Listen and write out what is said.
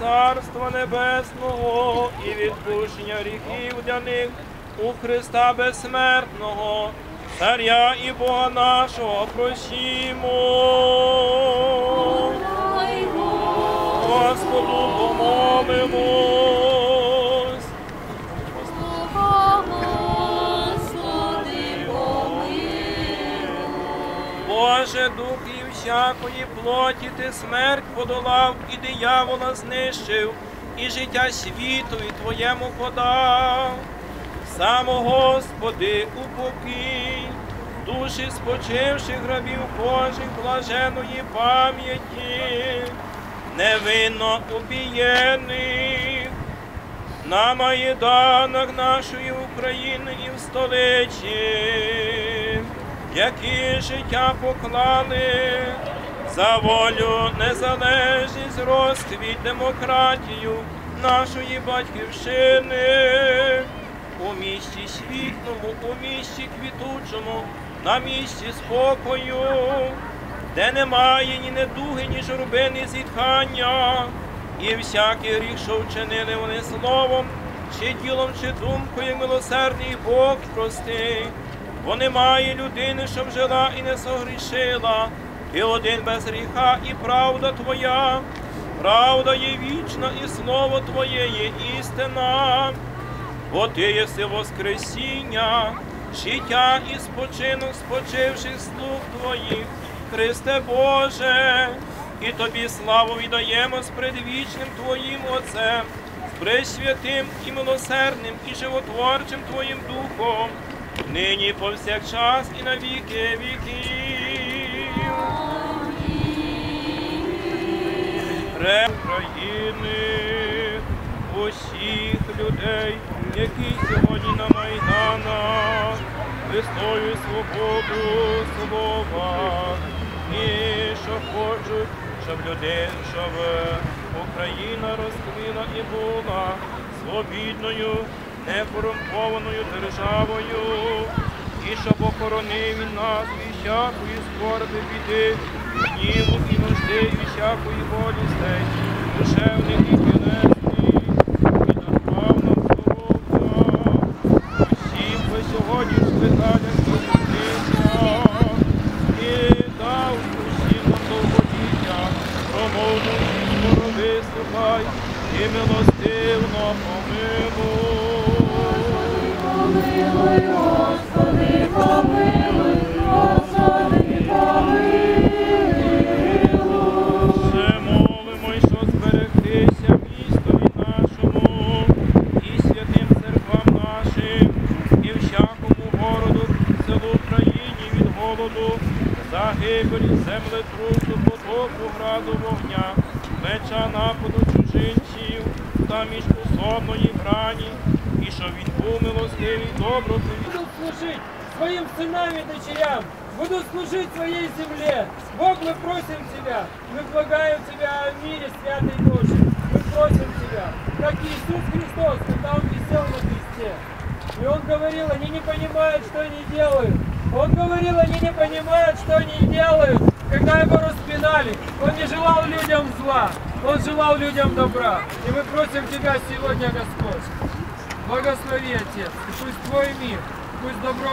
Царства Небесного і відпущення гріхів для них у Христа безсмертного, Царя і Бога нашого просімо. Господу помолимось. Боже, дух і всякої плоті ти смерть подолав і диявола знищив, і життя світу і Твоєму подав. Само Господи, упокій, душі спочивших грабів Божих блаженої пам'яті, невинно убієних на майданах нашої України і в столиці, які життя поклали за волю, незалежність, розквіт, демократію нашої батьківщини. У місті світлому, у місті квітучому, на місці спокою, де немає ні недуги, ні журби, ні зітхання, і всякий гріх, що вчинили вони словом, чи ділом, чи думкою, милосердний Бог прости. Бо немає людини, щоб жила і не согрішила, ти один без гріха, і правда Твоя, правда є вічна, і слово Твоє є істина. Бо ти єси Воскресіння, життя і спочинок спочивших слуг Твоїх, Христе Боже, і Тобі славу віддаємо з предвічним Твоїм Отцем, з пресвятим і милосердним і животворчим Твоїм Духом, нині повсякчас і на віки віків. України, усіх людей, які сьогодні на майданах вистоюють свободу слова, і що хочуть, щоб люди, щоб Україна розквіла і була свобідною, некорумпованою державою, і щоб охоронив він нас від всякої скорби біди, гніву і нужди, і всякої болістей, душевних і тілесних, і дарував нам здоров'я, усім по сьогодні і лікарнях, і дав усім нам довголіття, промовну і скоро вислухай, і милостивно помилуй. Загибелі, землетрусу, потопу, граду, вогня, меча нападу чужинців та міжпособної грані, і що він був милостивий, добротний. будут служить своим сынам и дочерям, будут служить своей земле. Бог, мы просим Тебя, мы благаем Тебя о мире святой Божьей. Мы просим Тебя, как Иисус Христос, когда Он висел на кресте. И Он говорил, они не понимают, что они делают. Он говорил, они не понимают, что они делают. Когда Его распинали, Он не желал людям зла, Он желал людям добра. И мы просим Тебя сегодня, Господь, Благослови, Отец, и пусть Твой мир, пусть добро